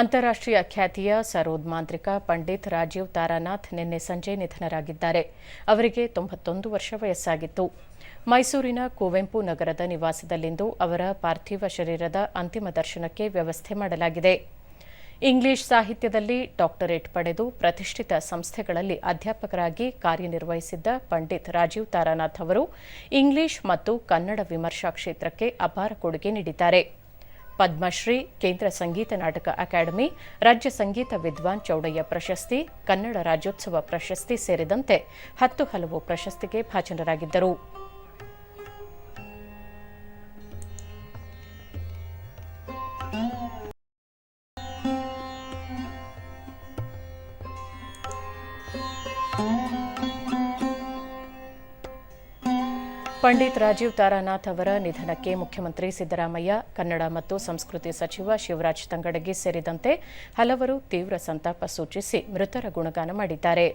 ಅಂತಾರಾಷ್ಟ್ರೀಯ ಖ್ಯಾತಿಯ ಸರೋದ್ ಮಾಂತ್ರಿಕ ಪಂಡಿತ್ ರಾಜೀವ್ ತಾರಾನಾಥ್ ನಿನ್ನೆ ಸಂಜೆ ನಿಧನರಾಗಿದ್ದಾರೆ. ಅವರಿಗೆ ತೊಂಬತ್ತೊಂದು ವರ್ಷ ವಯಸ್ಸಾಗಿತ್ತು. ಮೈಸೂರಿನ ಕುವೆಂಪು ನಗರದ ನಿವಾಸದಲ್ಲಿಂದು ಅವರ ಪಾರ್ಥಿವ ಶರೀರದ ಅಂತಿಮ ದರ್ಶನಕ್ಕೆ ವ್ಯವಸ್ಥೆ ಮಾಡಲಾಗಿದೆ. ಇಂಗ್ಲಿಷ್ ಸಾಹಿತ್ಯದಲ್ಲಿ ಡಾಕ್ಟರೇಟ್ ಪಡೆದು ಪ್ರತಿಷ್ಠಿತ ಸಂಸ್ಥೆಗಳಲ್ಲಿ ಅಧ್ಯಾಪಕರಾಗಿ ಕಾರ್ಯನಿರ್ವಹಿಸಿದ್ದ ಪಂಡಿತ್ ರಾಜೀವ್ ತಾರಾನಾಥ್ ಅವರು ಇಂಗ್ಲಿಷ್ ಮತ್ತು ಕನ್ನಡ ವಿಮರ್ಶಾ ಕ್ಷೇತ್ರಕ್ಕೆ ಅಪಾರ ಕೊಡುಗೆ ನೀಡಿದ್ದಾರೆ. ಪದ್ಮಶ್ರೀ, ಕೇಂದ್ರ ಸಂಗೀತ ನಾಟಕ ಅಕಾಡೆಮಿ, ರಾಜ್ಯ ಸಂಗೀತ ವಿದ್ವಾನ್ ಚೌಡಯ್ಯ ಪ್ರಶಸ್ತಿ, ಕನ್ನಡ ರಾಜ್ಯೋತ್ಸವ ಪ್ರಶಸ್ತಿ ಸೇರಿದಂತೆ ಹತ್ತು ಹಲವು ಪ್ರಶಸ್ತಿಗೆ ಭಾಜನರಾಗಿದ್ದರು. ಪಂಡಿತ್ ರಾಜೀವ್ ತಾರಾನಾಥ್ ಅವರ ನಿಧನಕ್ಕೆ ಮುಖ್ಯಮಂತ್ರಿ ಸಿದ್ದರಾಮಯ್ಯ, ಕನ್ನಡ ಮತ್ತು ಸಂಸ್ಕೃತಿ ಸಚಿವ ಶಿವರಾಜ್ ತಂಗಡಗಿ ಸೇರಿದಂತೆ ಹಲವರು ತೀವ್ರ ಸಂತಾಪ ಸೂಚಿಸಿ ಮೃತರ ಗುಣಗಾನ ಮಾಡಿದ್ದಾರೆ.